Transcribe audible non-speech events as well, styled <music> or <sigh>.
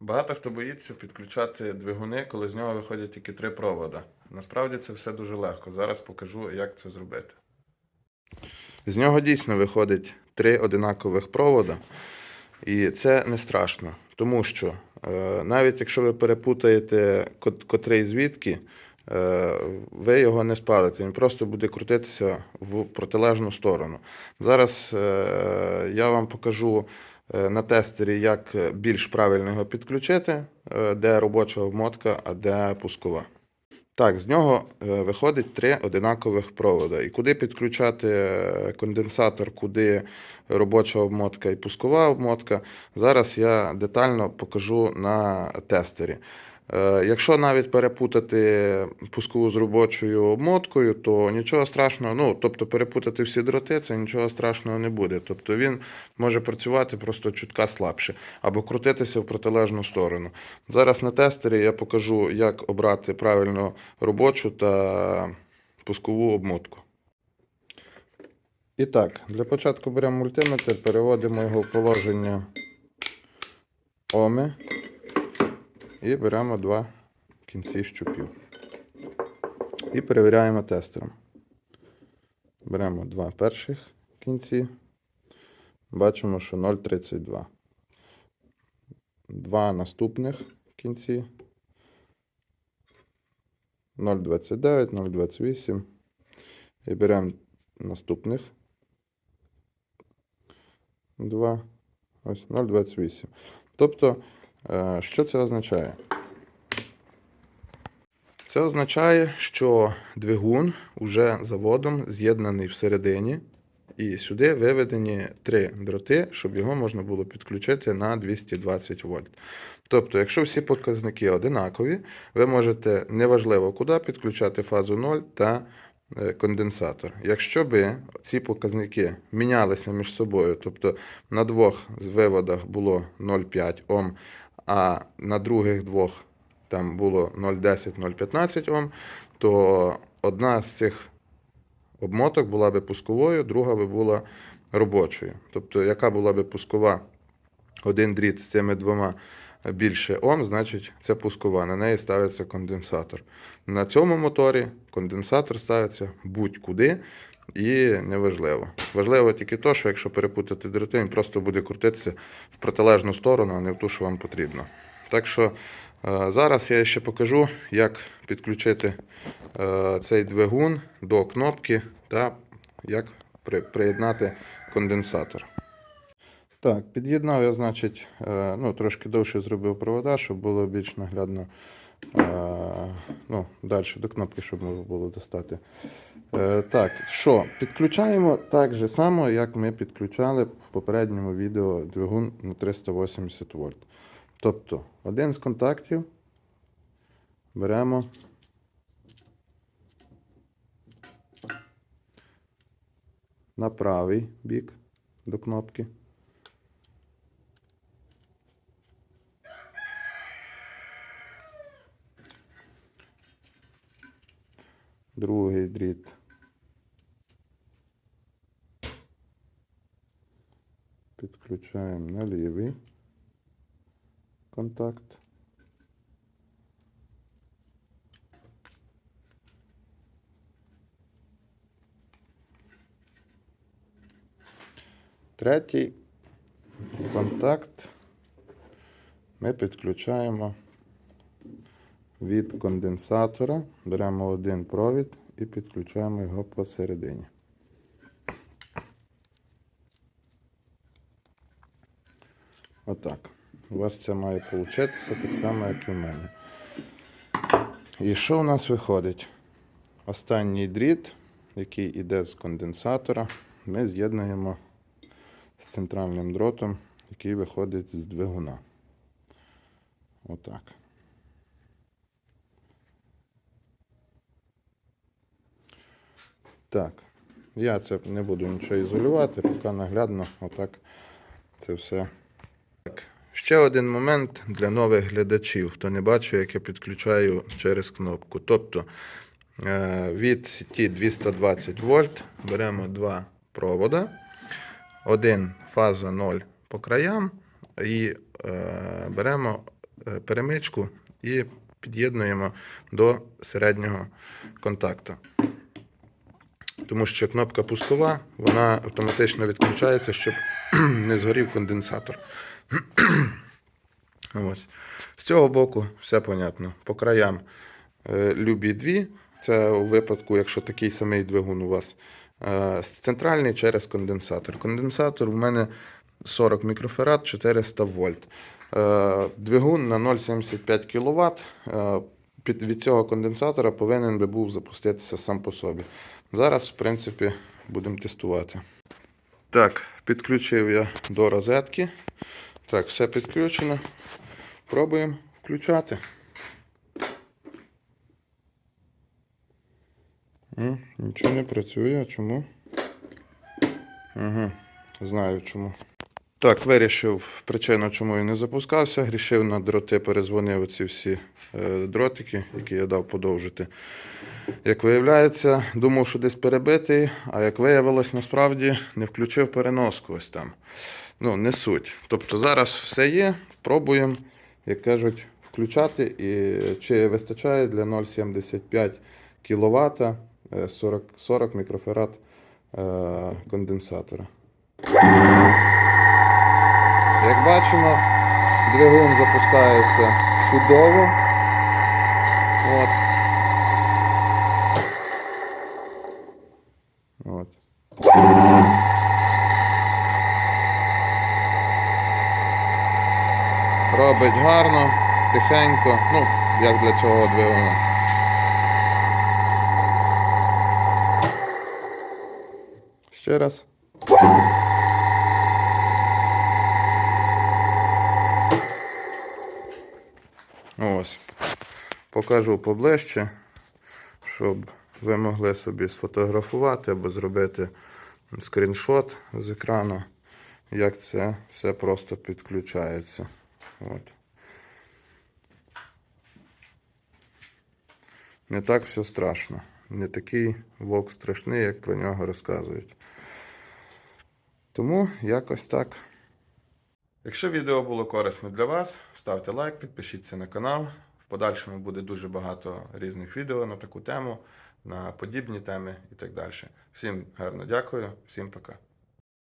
Багато хто боїться підключати двигуни, коли з нього виходять тільки три провода. Насправді це все дуже легко. Зараз покажу, як це зробити. З нього дійсно виходить три одинакових провода, і це не страшно, тому що е, навіть якщо ви перепутаєте кот- котрий звідки, е, ви його не спалите, він просто буде крутитися в протилежну сторону. Зараз е, я вам покажу на тестері, як більш правильно його підключити, е, де робоча обмотка, а де пускова. Так, з нього е, виходить три одинакових провода. І куди підключати е, конденсатор, куди робоча обмотка і пускова обмотка, зараз я детально покажу на тестері. Е, Якщо навіть перепутати пускову з робочою обмоткою, то нічого страшного, ну тобто перепутати всі дроти, це нічого страшного не буде. Тобто він може працювати просто чутка слабше або крутитися в протилежну сторону. Зараз на тестері я покажу, як обрати правильно робочу та пускову обмотку. І так, для початку беремо мультиметр, переводимо його в положення Оми і беремо два кінці щупів. І перевіряємо тестером. Беремо два перших кінці. Бачимо, що 0,32. Два наступних кінці. 0,29, 0,28. І беремо наступних. Два. Ось 0,28. Тобто, що це означає? Це означає, що двигун уже заводом з'єднаний всередині, і сюди виведені три дроти, щоб його можна було підключити на 220 вольт. Тобто, якщо всі показники одинакові, ви можете неважливо куди підключати фазу 0 та е, конденсатор. Якщо би ці показники мінялися між собою, тобто на двох виводах було 0,5 Ом, а на других двох там було 0,10-0,15 Ом, то одна з цих обмоток була би пусковою, друга би була робочою. Тобто, яка була би пускова один дріт з цими двома більше Ом, значить це пускова. На неї ставиться конденсатор. На цьому моторі конденсатор ставиться будь-куди і неважливо. Важливо тільки то, що якщо перепутати дроти, він просто буде крутитися в протилежну сторону, а не в ту, що вам потрібно. Так що е, зараз я ще покажу, як підключити е, цей двигун до кнопки та як при- приєднати конденсатор. Так, під'єднав я, значить, е, ну, трошки довше зробив провода, щоб було більш наглядно ну, далі до кнопки, щоб можна було достати. Е, Так, що, підключаємо так же само, як ми підключали в попередньому відео двигун на 380 вольт. Тобто, один з контактів беремо. На правий бік до кнопки. Другий дріт. Підключаємо на лівий контакт. Третій контакт ми підключаємо від конденсатора. Беремо один провід і підключаємо його посередині. Отак. У вас це має получитися так само, як і в мене. І що у нас виходить? Останній дріт, який йде з конденсатора, ми з'єднуємо з центральним дротом, який виходить з двигуна. Отак. Так, я це не буду нічого ізолювати, поки наглядно отак це все. Так. Ще один момент для нових глядачів, хто не бачив, як я підключаю через кнопку. Тобто е, від сіті 220 вольт беремо два провода, один фаза 0 по краям і е, беремо е, перемичку і під'єднуємо до середнього контакту. Тому що кнопка пускова, вона автоматично відключається, щоб <clears throat> не згорів конденсатор. <clears throat> Ось. З цього боку все понятно. По краям е, любі дві. Це у випадку, якщо такий самий двигун у вас. Е, центральний через конденсатор. Конденсатор у мене 40 мікрофарад, 400 вольт. Е, двигун на 0,75 кВт. Від цього конденсатора повинен би був запуститися сам по собі. Зараз, в принципі, будемо тестувати. Так, підключив я до розетки. Так, все підключено. Пробуємо включати. Нічого не працює. Чому? Угу. Знаю чому. Так, вирішив причину, чому він не запускався. Грішив на дроти, перезвонив оці всі е, дротики, які я дав подовжити. Як виявляється, думав, що десь перебитий, а як виявилось, насправді не включив переноску ось там. Ну, не суть. Тобто зараз все є, пробуємо, як кажуть, включати, і чи вистачає для 0,75 кВт 40, 40 мікрофарад е, конденсатора. Як бачимо, двигун запускається чудово. От. От. Робить гарно, тихенько, ну, як для цього двигуна. Ще раз. Ось. Покажу поближче, щоб ви могли собі сфотографувати або зробити скріншот з екрану, як це все просто підключається. От. Не так все страшно. Не такий влог страшний, як про нього розказують. Тому якось так. Якщо відео було корисно для вас, ставте лайк, підпишіться на канал. В подальшому буде дуже багато різних відео на таку тему, на подібні теми і так далі. Всім гарно дякую, всім пока.